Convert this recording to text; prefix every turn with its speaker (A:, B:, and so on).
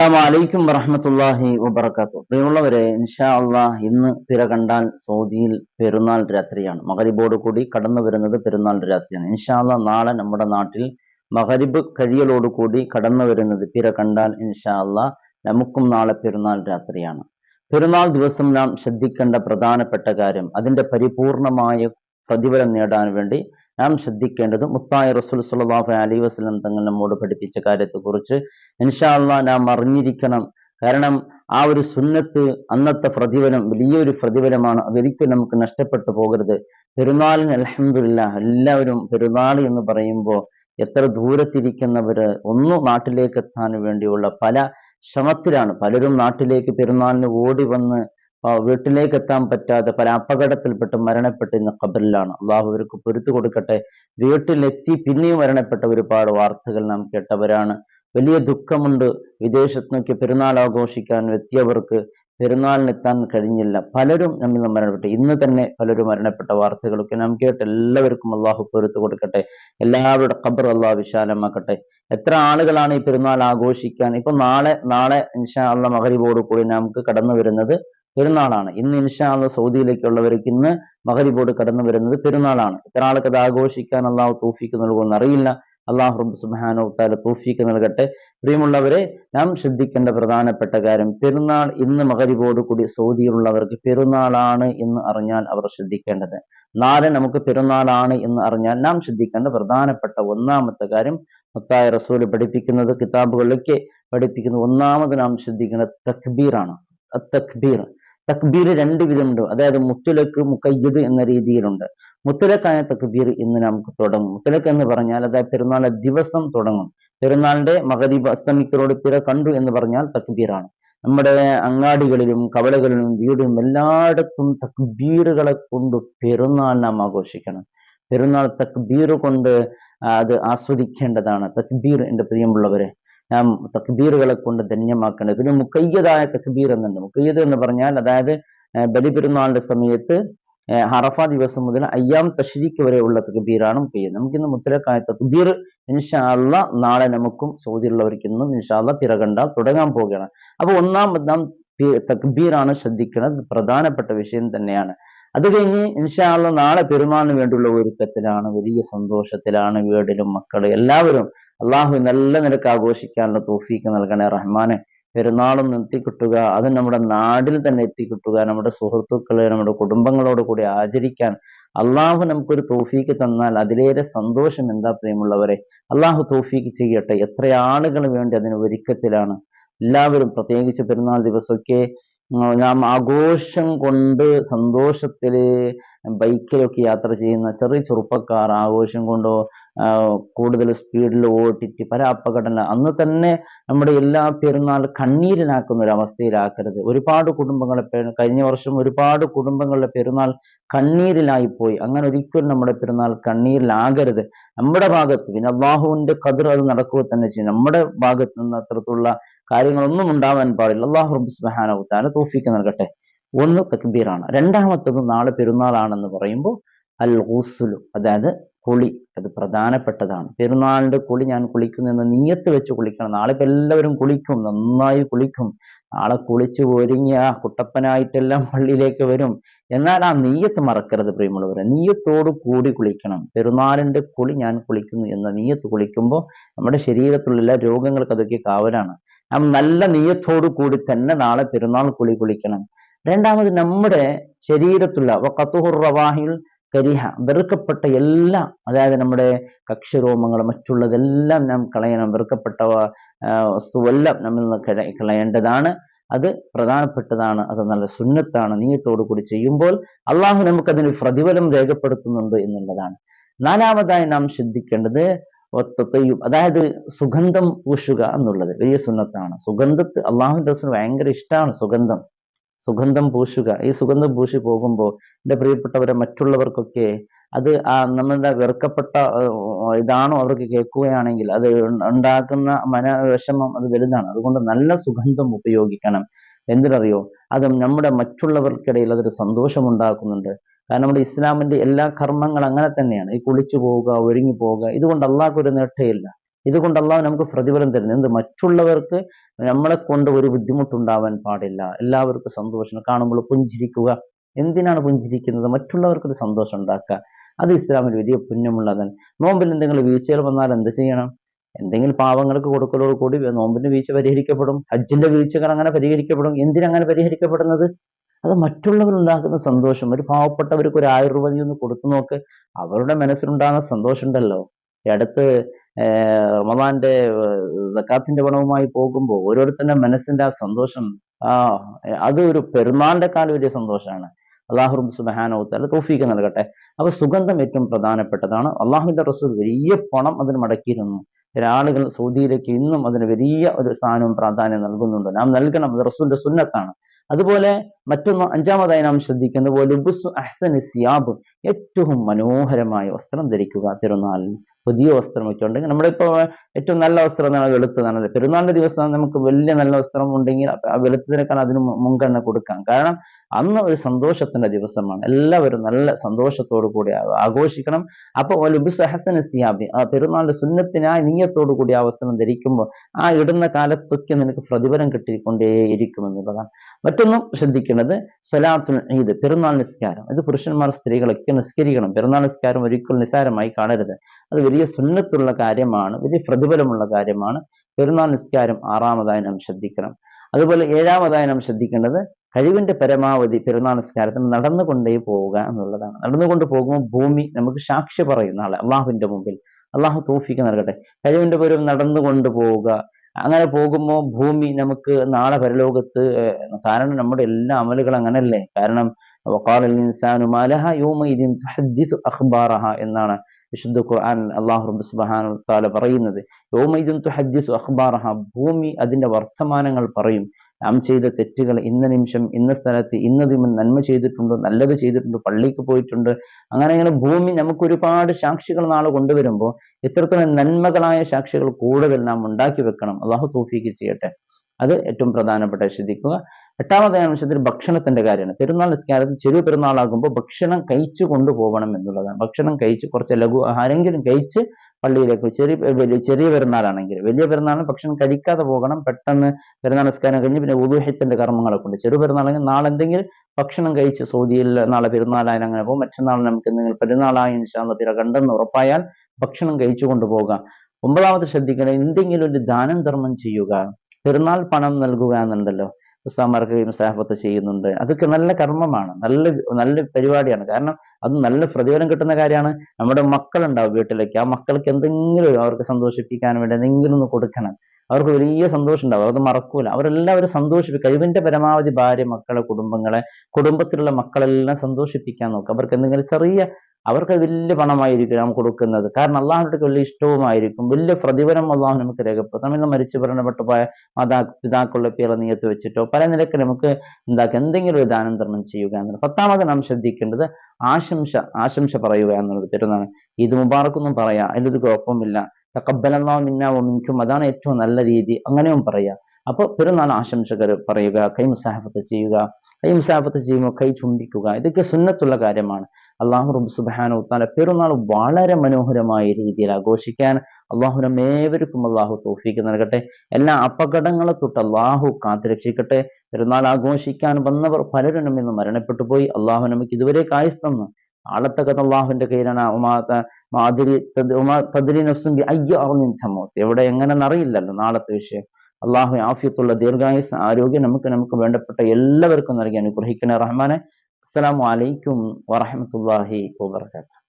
A: അലൈക്കും വറഹമത്തല്ലാഹി വബർക്കാത്തു പ്രിയമുള്ളവരെ ഇൻഷാ അള്ളാഹ് ഇന്ന് തിര കണ്ടാൽ സൗദിയിൽ പെരുന്നാൾ രാത്രിയാണ്. മകരിബോട് കൂടി കടന്നു വരുന്നത് പെരുന്നാൾ രാത്രിയാണ്. ഇൻഷാ അള്ളാഹ് നാളെ നമ്മുടെ നാട്ടിൽ മകരിബ് കഴിയലോട് കൂടി കടന്നു വരുന്നത് തിര കണ്ടാൽ ഇൻഷാ അള്ളാഹ് നമുക്കും നാളെ പെരുന്നാൾ രാത്രിയാണ്. പെരുന്നാൾ ദിവസം നാം ശ്രദ്ധിക്കേണ്ട പ്രധാനപ്പെട്ട കാര്യം അതിന്റെ പരിപൂർണമായ പ്രതിഫലം നേടാൻ വേണ്ടി നാം ശ്രദ്ധിക്കേണ്ടത് മുത്തായ റസൂൽ സുല്ലാഹു അലൈ വസ്ലം തങ്ങൾ നമ്മോട് പഠിപ്പിച്ച കാര്യത്തെക്കുറിച്ച് ഇൻഷാല്ല നാം അറിഞ്ഞിരിക്കണം. കാരണം ആ ഒരു സുന്നത്ത് അന്നത്തെ പ്രതിഫലം വലിയൊരു പ്രതിഫലമാണ്. അതൊരിക്കലും നമുക്ക് നഷ്ടപ്പെട്ടു പോകരുത്. പെരുന്നാളിന് അലഹമില്ല എല്ലാവരും പെരുന്നാൾ എന്ന് പറയുമ്പോൾ എത്ര ദൂരത്തിരിക്കുന്നവര് ഒന്നു നാട്ടിലേക്ക് എത്താൻ വേണ്ടിയുള്ള പല ശ്രമത്തിലാണ്. പലരും നാട്ടിലേക്ക് പെരുന്നാളിന് ഓടി വന്ന് വീട്ടിലേക്ക് എത്താൻ പറ്റാതെ പല അപകടത്തിൽപ്പെട്ട് മരണപ്പെട്ട് ഇന്ന് ഖബറിലാണ്. അള്ളാഹു അവർക്ക് പൊരുത്തു കൊടുക്കട്ടെ. വീട്ടിലെത്തി പിന്നെയും മരണപ്പെട്ട ഒരുപാട് വാർത്തകൾ നാം കേട്ടവരാണ്. വലിയ ദുഃഖമുണ്ട്. വിദേശത്ത് നോക്കി പെരുന്നാൾ ആഘോഷിക്കാൻ എത്തിയവർക്ക് പെരുന്നാളിനെത്താൻ കഴിഞ്ഞില്ല. പലരും നമ്മിൽ നിന്ന് മരണപ്പെട്ടു. ഇന്ന് തന്നെ പലരും മരണപ്പെട്ട വാർത്തകളൊക്കെ നാം കേട്ട് എല്ലാവർക്കും അള്ളാഹു പൊരുത്തു കൊടുക്കട്ടെ. എല്ലാവരുടെ ഖബർ അള്ളാഹു വിശാലമാക്കട്ടെ. എത്ര ആളുകളാണ് ഈ പെരുന്നാൾ ആഘോഷിക്കാൻ? ഇപ്പൊ നാളെ നാളെ ഇൻഷാ അള്ള മകരിബോട് കൂടി നമുക്ക് കടന്നു വരുന്നത് പെരുന്നാളാണ്. ഇന്ന് ഇൻഷാള്ള സൗദിയിലേക്കുള്ളവർക്ക് ഇന്ന് മഹരിബോട് കടന്നു വരുന്നത് പെരുന്നാളാണ്. ഇത്ര അത് ആഘോഷിക്കാൻ അള്ളാഹു തോഫിക്ക് നൽകുമെന്ന് അറിയില്ല. അള്ളാഹു റബ്ബ് സുബാനോ താല തോഫിക്ക് നൽകട്ടെ. പ്രിയമുള്ളവരെ നാം ശ്രദ്ധിക്കേണ്ട പ്രധാനപ്പെട്ട കാര്യം പെരുന്നാൾ ഇന്ന് മഹരിബോട് കൂടി സൗദിയിലുള്ളവർക്ക് പെരുന്നാളാണ് എന്ന് അറിഞ്ഞാൽ അവർ ശ്രദ്ധിക്കേണ്ടത്. നാളെ നമുക്ക് പെരുന്നാളാണ് എന്ന് അറിഞ്ഞാൽ നാം ശ്രദ്ധിക്കേണ്ട പ്രധാനപ്പെട്ട ഒന്നാമത്തെ കാര്യം മുത്തായ റസൂൽ പഠിപ്പിക്കുന്നത് കിതാബുകളിലേക്ക് പഠിപ്പിക്കുന്ന ഒന്നാമത് നാം ശ്രദ്ധിക്കേണ്ട തക്ബീറാണ്. തക്ബീർ തക്ബീർ രണ്ട് വിധമുണ്ട്. അതായത് മുത്തലക്ക് മുക്കയ്യത് എന്ന രീതിയിലുണ്ട്. മുത്തലക്കായ തക്ബീർ ഇന്ന് നമുക്ക് തുടങ്ങും. മുത്തലക്ക് എന്ന് പറഞ്ഞാൽ അതായത് പെരുന്നാളെ ദിവസം തുടങ്ങും. പെരുന്നാളിന്റെ മകരീബ് അസ്തമിക്കലോട് പിറ കണ്ടു എന്ന് പറഞ്ഞാൽ തക്ബീറാണ്. നമ്മുടെ അങ്ങാടികളിലും കവളകളിലും വീടും എല്ലായിടത്തും തക്ബീറുകളെ കൊണ്ട് പെരുന്നാൾ നാം ആഘോഷിക്കണം. പെരുന്നാൾ തക്ബീർ കൊണ്ട് അത് ആസ്വദിക്കേണ്ടതാണ്. തക്ബീർ എന്റെ പ്രിയമുള്ളവരെ നാം തക്ബീറുകളെ കൊണ്ട് ധന്യമാക്കേണ്ടത്. പിന്നെ മുക്കയ്യതായ തക്ബീർ എന്നുണ്ട്. മുക്കയ്യത് എന്ന് പറഞ്ഞാൽ അതായത് ബലിപെരുന്നാളിന്റെ സമയത്ത് ഹറഫ ദിവസം മുതൽ അയ്യാം തഷ്രീക്ക് വരെയുള്ള തക്ബീറാണ് മുക്കയ്യത് നമുക്കിന്ന് മുത്തലക്കായ തക്ബീർ ഇൻഷാല്ല നാളെ നമുക്കും സൗദിയുള്ളവർക്ക് ഇന്നും ഇൻഷാല്ല പിറകണ്ട തുടങ്ങാൻ പോവുകയാണ്. അപ്പൊ ഒന്നാം നാം തക്ബീറാണ് ശ്രദ്ധിക്കുന്നത് പ്രധാനപ്പെട്ട വിഷയം തന്നെയാണ്. അത് കഴിഞ്ഞ് ഇൻഷാല്ല നാളെ പെരുമാളിന് വേണ്ടിയുള്ള ഒരുക്കത്തിലാണ് വലിയ സന്തോഷത്തിലാണ് വീടിലും മക്കൾ എല്ലാവരും അള്ളാഹു നല്ല നിരക്ക് ആഘോഷിക്കാനുള്ള തോഫീക്ക് നൽകണേ റഹ്മാനെ. പെരുന്നാളും എത്തിക്കിട്ടുക അത് നമ്മുടെ നാടിൽ തന്നെ എത്തിക്കിട്ടുക നമ്മുടെ സുഹൃത്തുക്കളെ നമ്മുടെ കുടുംബങ്ങളോട് കൂടി ആചരിക്കാൻ അള്ളാഹു നമുക്കൊരു തോഫീക്ക് തന്നാൽ അതിലേറെ സന്തോഷം എന്താ പ്രിയമുള്ളവരെ? അള്ളാഹു തോഫീക്ക് ചെയ്യട്ടെ. എത്ര ആളുകൾ വേണ്ടി അതിന് ഒരുക്കത്തിലാണ്. എല്ലാവരും പ്രത്യേകിച്ച് പെരുന്നാൾ ദിവസമൊക്കെ നാം ആഘോഷം കൊണ്ട് സന്തോഷത്തിൽ ബൈക്കിലൊക്കെ യാത്ര ചെയ്യുന്ന ചെറിയ ചെറുപ്പക്കാർ ആഘോഷം കൊണ്ടോ കൂടുതൽ സ്പീഡിൽ ഓടിച്ച് പല അപകടങ്ങൾ. അന്ന് തന്നെ നമ്മുടെ എല്ലാ പെരുന്നാൾ കണ്ണീരിനാക്കുന്ന ഒരു അവസ്ഥയിലാക്കരുത്. ഒരുപാട് കുടുംബങ്ങളെ കഴിഞ്ഞ വർഷം ഒരുപാട് കുടുംബങ്ങളുടെ പെരുന്നാൾ കണ്ണീരിലായി പോയി. അങ്ങനെ ഒരിക്കലും നമ്മുടെ പെരുന്നാൾ കണ്ണീരിലാകരുത്. നമ്മുടെ ഭാഗത്ത് പിന്നെ അള്ളാഹുവിന്റെ കതിർ അത് നടക്കുക തന്നെ ചെയ്യും. നമ്മുടെ ഭാഗത്ത് നിന്ന് അത്തരത്തിലുള്ള കാര്യങ്ങളൊന്നും ഉണ്ടാവാൻ പാടില്ല. അള്ളാഹു റബ്ബ് സുബ്ഹാനഹു തആല തോഫിക്ക് നൽകട്ടെ. ഒന്ന് തക്ബീറാണ്. രണ്ടാമത്തത് നാളെ പെരുന്നാളാണെന്ന് പറയുമ്പോൾ അൽ ഗുസുലു അതായത് കുളി. അത് പ്രധാനപ്പെട്ടതാണ്. പെരുന്നാളിന്റെ കുളി ഞാൻ കുളിക്കുന്നു എന്ന് നീയത്ത് വെച്ച് കുളിക്കണം. നാളെ ഇപ്പൊ എല്ലാവരും കുളിക്കും. നന്നായി കുളിക്കും. നാളെ കുളിച്ച് ഒരുങ്ങിയ കുട്ടപ്പനായിട്ടെല്ലാം പള്ളിയിലേക്ക് വരും. എന്നാൽ ആ നീയത്ത് മറക്കരുത് പ്രിയമുള്ളവരെ. നീയത്തോട് കൂടി കുളിക്കണം. പെരുന്നാളിന്റെ കുളി ഞാൻ കുളിക്കുന്നു എന്ന നീയത്ത് കുളിക്കുമ്പോൾ നമ്മുടെ ശരീരത്തിലുള്ള രോഗങ്ങൾക്ക് അതൊക്കെ കാവലാണ്. നാം നല്ല നീയത്തോടു കൂടി തന്നെ നാളെ പെരുന്നാൾ കുളി കുളിക്കണം. രണ്ടാമത് നമ്മുടെ ശരീരത്തുള്ള കത്തുഹുറവാഹിൽ കരിഹ വെറുക്കപ്പെട്ട എല്ലാം അതായത് നമ്മുടെ കക്ഷിരോമങ്ങൾ മറ്റുള്ളതെല്ലാം നാം കളയണം. വെറുക്കപ്പെട്ട വസ്തുവെല്ലാം നമ്മൾ നിന്ന് കളയേണ്ടതാണ്. അത് പ്രധാനപ്പെട്ടതാണ്. അത് നല്ല സുന്നത്താണ്. നീയത്തോടു കൂടി ചെയ്യുമ്പോൾ അള്ളാഹു നമുക്കതിന് പ്രതിഫലം രേഖപ്പെടുത്തുന്നുണ്ട് എന്നുള്ളതാണ്. നാലാമതായി നാം ശ്രദ്ധിക്കേണ്ടത് ഒത്തയും അതായത് സുഗന്ധം പൂശുക എന്നുള്ളത് വലിയ സുന്നത്താണ്. സുഗന്ധത്ത് അള്ളാഹുവിന്റെ റസൂൽ ഭയങ്കര ഇഷ്ടമാണ് സുഗന്ധം. സുഗന്ധം പൂശുക. ഈ സുഗന്ധം പൂശി പോകുമ്പോൾ എന്റെ പ്രിയപ്പെട്ടവരെ മറ്റുള്ളവർക്കൊക്കെ അത് ആ നമ്മളുടെ വെറുക്കപ്പെട്ട ഇതാണോ അവർക്ക് കേൾക്കുകയാണെങ്കിൽ അത് ഉണ്ടാക്കുന്ന മനവിഷമം അത് വലുതാണ്. അതുകൊണ്ട് നല്ല സുഗന്ധം ഉപയോഗിക്കണം. എന്തിനറിയോ? അത് നമ്മുടെ മറ്റുള്ളവർക്കിടയിൽ അതൊരു സന്തോഷം ഉണ്ടാക്കുന്നുണ്ട് കാരണം നമ്മുടെ ഇസ്ലാമിന്റെ എല്ലാ കർമ്മങ്ങൾ അങ്ങനെ തന്നെയാണ്. ഈ കുളിച്ചു പോവുക ഒരുങ്ങി പോവുക ഇതുകൊണ്ട് അള്ളാഹ്ക്ക് ഒരു നേട്ടയില്ല ഇതുകൊണ്ട് അള്ളാഹ് നമുക്ക് പ്രതിഫലം തരുന്നത് എന്ത്? മറ്റുള്ളവർക്ക് നമ്മളെ കൊണ്ട് ഒരു ബുദ്ധിമുട്ടുണ്ടാവാൻ പാടില്ല. എല്ലാവർക്കും സന്തോഷം കാണുമ്പോൾ പുഞ്ചിരിക്കുക. എന്തിനാണ് പുഞ്ചിരിക്കുന്നത്? മറ്റുള്ളവർക്ക് ഒരു സന്തോഷം ഉണ്ടാക്കുക. അത് ഇസ്ലാമിൽ വലിയ പുണ്യമുള്ളതാണ്. നോമ്പിൽ എന്തെങ്കിലും വീഴ്ചകൾ വന്നാൽ എന്ത് ചെയ്യണം? എന്തെങ്കിലും പാവങ്ങൾക്ക് കൊടുക്കലോട് കൂടി നോമ്പിന്റെ വീഴ്ച പരിഹരിക്കപ്പെടും. ഹജ്ജിന്റെ വീഴ്ചകൾ അങ്ങനെ പരിഹരിക്കപ്പെടും. എന്തിനങ്ങനെ പരിഹരിക്കപ്പെടുന്നത്? അത് മറ്റുള്ളവർ ഉണ്ടാക്കുന്ന സന്തോഷം. ഒരു പാവപ്പെട്ടവർക്ക് ഒരു ആയിരം രൂപ നീ ഒന്ന് കൊടുത്തു നോക്ക്. അവരുടെ മനസ്സിലുണ്ടാകുന്ന സന്തോഷം ഉണ്ടല്ലോ. ഈ അടുത്ത് റമദാന്റെ സക്കാത്തിന്റെ പണവുമായി പോകുമ്പോൾ ഓരോരുത്തരുടെ മനസ്സിന്റെ ആ സന്തോഷം ആ അത് ഒരു പെരുന്നാളിന്റെ കാലം വലിയ സന്തോഷമാണ്. അള്ളാഹു സുബാനോത്തല്ല തോഫീക്ക് നൽകട്ടെ. അപ്പൊ സുഗന്ധം ഏറ്റവും പ്രധാനപ്പെട്ടതാണ്. അള്ളാഹുവിന്റെ റസൂൽ വലിയ പണം അതിന് മടക്കിയിരുന്നു. ആളുകൾ സൗദിയിലേക്ക് ഇന്നും അതിന് വലിയ ഒരു സ്ഥാനവും പ്രാധാന്യം നൽകുന്നുണ്ട്. നാം നൽകണം. അത് റസൂലിന്റെ സുന്നത്താണ്. അതുപോലെ മറ്റൊന്ന് അഞ്ചാമതായി നാം ശ്രദ്ധിക്കുന്നത് അഹ്സൻ സിയാബ് ഏറ്റവും മനോഹരമായ വസ്ത്രം ധരിക്കുക തിരുനാളിന്. പുതിയ വസ്ത്രം ഒക്കെ നമ്മളിപ്പോൾ ഏറ്റവും നല്ല വസ്ത്രം എന്നാണ് വെളുത്തതാണ് പെരുന്നാളിന്റെ ദിവസം നമുക്ക് വലിയ നല്ല വസ്ത്രം ഉണ്ടെങ്കിൽ ആ വെളുത്തതിനേക്കാൾ അതിന് മുൻഗണന കൊടുക്കാം. കാരണം അന്ന് ഒരു സന്തോഷത്തിന്റെ ദിവസമാണ്. എല്ലാവരും നല്ല സന്തോഷത്തോടു കൂടി ആഘോഷിക്കണം. അപ്പോൾ ഹസന സിയാബി ആ പെരുന്നാളിന്റെ സുന്നത്തിനായി നീയത്തോടു കൂടി ആ വസ്ത്രം ധരിക്കുമ്പോൾ ആ ഇടുന്ന കാലത്തൊക്കെ നിനക്ക് പ്രതിഫലം കിട്ടിക്കൊണ്ടേയിരിക്കും എന്നുള്ളതാണ്. മറ്റൊന്നും ശ്രദ്ധിക്കേണ്ടത് സ്വലാത്തുൽ ഈദ് പെരുന്നാൾ നിസ്കാരം. ഇത് പുരുഷന്മാർ സ്ത്രീകളൊക്കെ നിസ്കരിക്കണം. പെരുന്നാൾ നിസ്കാരം ഒരിക്കലും നിസ്സാരമായി കാണരുത്. അത് വലിയ സുന്നത്തുള്ള കാര്യമാണ് വലിയ പ്രതിഫലമുള്ള കാര്യമാണ്. പെരുന്നാൾ നിസ്കാരം ആറാമതായി നാം ശ്രദ്ധിക്കണം. അതുപോലെ ഏഴാമതായി നാം ശ്രദ്ധിക്കേണ്ടത് കഴിവിന്റെ പരമാവധി പെരുന്നാൾ നിസ്കാരത്തിന് നടന്നുകൊണ്ടേ പോവുക എന്നുള്ളതാണ്. നടന്നുകൊണ്ട് പോകുമ്പോൾ ഭൂമി നമുക്ക് സാക്ഷി പറയുന്ന ആളെ അള്ളാഹുവിന്റെ മുമ്പിൽ. അള്ളാഹു തോഫിക്ക് നൽകട്ടെ. കഴിവിന്റെ പരം നടന്നുകൊണ്ട് പോവുക. അങ്ങനെ പോകുമ്പോൾ ഭൂമി നമുക്ക് നാളെ പരലോകത്ത് കാരണം നമ്മുടെ എല്ലാ അമലുകൾ അങ്ങനല്ലേ കാരണം എന്നാണ് വിശുദ്ധ ഖുർആൻ അള്ളാഹു റബ്ബ് തആല പറയുന്നത്. അഖ്ബാറഹ ഭൂമി അതിന്റെ വർത്തമാനങ്ങൾ പറയും. നാം ചെയ്ത തെറ്റുകൾ ഇന്ന നിമിഷം ഇന്ന സ്ഥലത്ത് ഇന്ന ദിനം നന്മ ചെയ്തിട്ടുണ്ട് നല്ലത് ചെയ്തിട്ടുണ്ട് പള്ളിക്ക് പോയിട്ടുണ്ട്. അങ്ങനെ അങ്ങനെ ഭൂമി നമുക്ക് ഒരുപാട് സാക്ഷികൾ നാളെ കൊണ്ടുവരുമ്പോൾ ഇത്തരത്തിലുള്ള നന്മകളായ സാക്ഷികൾ കൂടുതൽ നാം ഉണ്ടാക്കി വെക്കണം. അള്ളാഹു തോഫീക്ക് ചെയ്യട്ടെ. അത് ഏറ്റവും പ്രധാനപ്പെട്ട ശ്രദ്ധിക്കുക എട്ടാമത്തെ അംശത്തിൽ ഭക്ഷണത്തിന്റെ കാര്യമാണ്. പെരുന്നാൾ നിസ്കാരത്തിൽ ചെറിയ പെരുന്നാളാകുമ്പോൾ ഭക്ഷണം കഴിച്ചു കൊണ്ടുപോകണം എന്നുള്ളതാണ്. ഭക്ഷണം കഴിച്ച് കുറച്ച് ലഘു ആരെങ്കിലും കഴിച്ച് പള്ളിയിലേക്ക് ചെറിയ വലിയ ചെറിയ പെരുന്നാളാണെങ്കിൽ വലിയ പെരുന്നാളിന് ഭക്ഷണം കഴിക്കാതെ പോകണം. പെട്ടെന്ന് പെരുന്നാൾ നിസ്കാരം കഴിഞ്ഞ് പിന്നെ ഉദുഹത്തിന്റെ കർമ്മങ്ങളൊക്കെ ഉണ്ട്. ചെറു പെരുന്നാളെങ്കിൽ നാളെ എന്തെങ്കിലും ഭക്ഷണം കഴിച്ച് സൗദിയിൽ നാളെ പെരുന്നാളായാലും അങ്ങനെ പോകും. മറ്റന്നാൾ നമുക്ക് എന്തെങ്കിലും പെരുന്നാളായി ഇൻഷാല്ല തിര കണ്ടെന്ന് ഉറപ്പായാൽ ഭക്ഷണം കഴിച്ചു കൊണ്ടുപോകാം ഒമ്പതാമത് ശ്രദ്ധിക്കണം എന്തെങ്കിലും ഒരു ദാനം ധർമ്മം ചെയ്യുക. പെരുന്നാൾ പണം നൽകുക എന്നുണ്ടല്ലോ. ഉസ്താമാർക്ക് മുസാഫത്ത് ചെയ്യുന്നുണ്ട്. അതൊക്കെ നല്ല കർമ്മമാണ്. നല്ല നല്ല പരിപാടിയാണ്. കാരണം അത് നല്ല പ്രതിഫലം കിട്ടുന്ന കാര്യമാണ് നമ്മുടെ മക്കളുണ്ടാവും വീട്ടിലേക്ക്. ആ മക്കൾക്ക് എന്തെങ്കിലും അവർക്ക് സന്തോഷിപ്പിക്കാൻ വേണ്ടി എന്തെങ്കിലും ഒന്ന് കൊടുക്കണം. അവർക്ക് വലിയ സന്തോഷം ഉണ്ടാവും. അത് മറക്കൂല. അവരെല്ലാവരും സന്തോഷിപ്പിക്കും. കഴിവിന്റെ പരമാവധി ഭാര്യ മക്കളെ കുടുംബങ്ങളെ കുടുംബത്തിലുള്ള മക്കളെല്ലാം സന്തോഷിപ്പിക്കാൻ നോക്കുക അവർക്ക് എന്തെങ്കിലും ചെറിയ അവർക്ക് വലിയ പണമായിരിക്കും നാം കൊടുക്കുന്നത്. കാരണം അള്ളാഹുടെ വലിയ ഇഷ്ടവുമായിരിക്കും. വലിയ പ്രതിഫലം അള്ളാഹു നമുക്ക് രേഖപ്പെടുത്താം. ഇന്ന് മരിച്ചു ഭരണപ്പെട്ടു പോയ മാതാ പിതാക്കളുടെ പേരെ നീയത്ത് വെച്ചിട്ടോ പല നിലയ്ക്ക് നമുക്ക് എന്താക്കുക എന്തെങ്കിലും ഒരു ദാനം ധർമ്മം ചെയ്യുക എന്നുള്ളത്. പത്താമത് നാം ശ്രദ്ധിക്കേണ്ടത് ആശംസ ആശംസ പറയുക എന്നുള്ളത് പെരുന്നാണ് ഇത് മുബാറക്കൊന്നും പറയാം അതിന്റെ ഒരു കുഴപ്പമില്ല കബ്ബലെന്നോ മിന്നാവോ മിൻകും അതാണ് ഏറ്റവും നല്ല രീതി. അങ്ങനെയും പറയാം. അപ്പോൾ പെരുന്നാൾ ആശംസകർ പറയുക കൈ മുസാഫത്ത് ചെയ്യുക. കൈ മുസാഫത്ത് ചെയ്യുമ്പോൾ കൈ ചുംബിക്കുക. ഇതൊക്കെ സുന്നത്തുള്ള കാര്യമാണ്. അള്ളാഹു റബ്ബ് സുബാന ഉത്താല പെരുന്നാൾ വളരെ മനോഹരമായ രീതിയിൽ ആഘോഷിക്കാൻ അള്ളാഹു നമ്മേവർക്കും അള്ളാഹു തോഫിക്ക് നൽകട്ടെ. എല്ലാ അപകടങ്ങളെ തൊട്ട് അള്ളാഹു കാത്തുരക്ഷിക്കട്ടെ പെരുന്നാൾ ആഘോഷിക്കാൻ വന്നവർ പലരും നമ്മിൽ മരണപ്പെട്ടു പോയി. അള്ളാഹു നമുക്ക് ഇതുവരെ കായസ് തന്നു. ആളത്തക്കത്ത് അള്ളാഹുവിന്റെ കയ്യിലാണ് എവിടെ എങ്ങനെ അറിയില്ലല്ലോ നാളത്തെ വിഷയം. അള്ളാഹു ആഫിയത്തുള്ള ദീർഘായുസ് ആരോഗ്യം നമുക്ക് നമുക്ക് വേണ്ടപ്പെട്ട എല്ലാവർക്കും നൽകി അനുഗ്രഹിക്കണേ റഹ്മാനെ. അസ്സലാമു അലൈക്കും വറഹമത്തല്ലാഹി വാബർക്കാത്തു